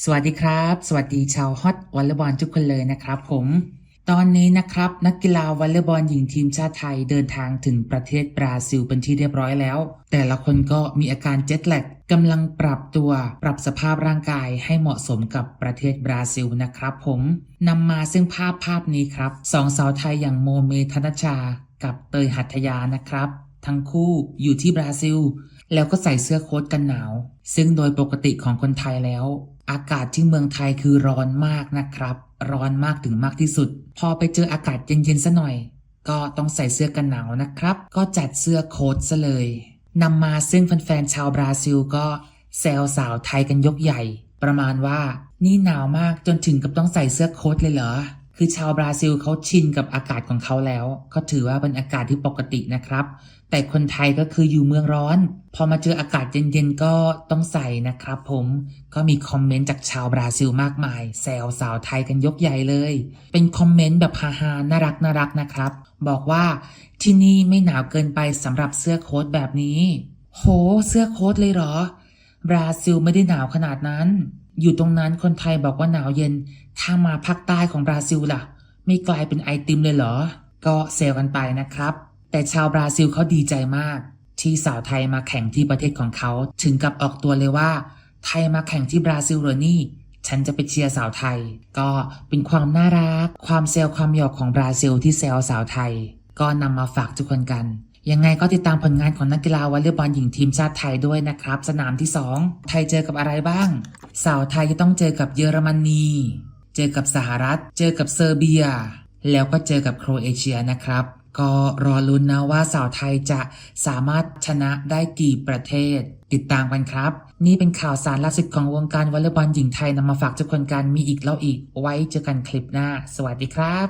สวัสดีครับ สวัสดีชาวฮอตวอลเลย์บอลทุกคนเลยนะครับผมตอนนี้นะครับ นักกีฬาวอลเลย์บอลหญิงทีมชาติไทยเดินทางถึงประเทศบราซิลเป็นที่เรียบร้อยแล้ว แต่ละคนก็มีอาการเจ็ตแลกกำลังปรับตัวปรับสภาพร่างกายให้เหมาะสมกับประเทศบราซิลนะครับผมนำมาซึ่งภาพภาพนี้ครับสองสาวไทยอย่างโมเมธนชา กับเตยหัตถยานะครับ ทั้งคู่อยู่ที่บราซิล แล้วก็ใส่เสื้อโค้ทกันหนาว ซึ่งโดยปกติของคนไทยแล้ว อากาศที่เมืองไทยคือร้อนมากนะครับ ร้อนมากถึงมากที่สุด พอไปเจออากาศเย็นๆซะหน่อย ก็ต้องใส่เสื้อกันหนาวนะครับ ก็จัดเสื้อโค้ทซะเลยนำมาซึ่งแฟนๆชาวบราซิลก็แซวสาวไทยกันยกใหญ่ ประมาณว่านี่หนาวมากจนถึงกับต้องใส่เสื้อโค้ทเลยเหรอ คือชาวบราซิลเขาชินกับอากาศของเขาแล้ว ก็ถือว่าเป็นอากาศที่ปกตินะครับ แต่คนไทยก็คืออยู่เมืองร้อน พอมาเจออากาศเย็นๆก็ต้องใส่นะครับผมก็มีคอมเมนต์จากชาวบราซิลมากมายแซวสาวไทยกันยกใหญ่เลย เป็นคอมเมนต์แบบฮาๆน่ารักน่ารักนะครับ บอกว่าที่นี่ไม่หนาวเกินไปสำหรับเสื้อโค้ทแบบนี้ โห เสื้อโค้ทเลยเหรอบราซิลไม่ได้หนาวขนาดนั้น อยู่ตรงนั้นคนไทยบอกว่าหนาวเย็น ถ้ามาภาคใต้ของบราซิลล่ะ ไม่กลายเป็นไอติมเลยเหรอ ก็เซลกันไปนะครับ แต่ชาวบราซิลเขาดีใจมาก ที่สาวไทยมาแข่งที่ประเทศของเขา ถึงกับออกตัวเลยว่า ไทยมาแข่งที่บราซิลเหรอนี่ ฉันจะไปเชียร์สาวไทย ก็เป็นความน่ารัก ความเซลความหยอกของบราซิลที่เซลสาวไทย ก็นำมาฝากทุกคนกัน ยังไงก็ติดตามผลงานของนักกีฬาวอลเลย์บอลหญิงทีมชาติไทยด้วยนะครับ สนามที่ 2 ไทยเจอกับอะไรบ้าง สาวไทยจะต้องเจอกับเยอรมนี เจอกับสหรัฐ เจอกับเซอร์เบีย แล้วก็เจอกับโครเอเชียนะครับ ก็รอลุ้นนะว่าสาวไทยจะสามารถชนะได้กี่ประเทศ ติดตามกันครับ นี่เป็นข่าวสารล่าสุดของวงการวอลเลย์บอลหญิงไทยนำมาฝากทุกคนกันมีอีกแล้วอีกไว้เจอกันคลิปหน้า สวัสดีครับ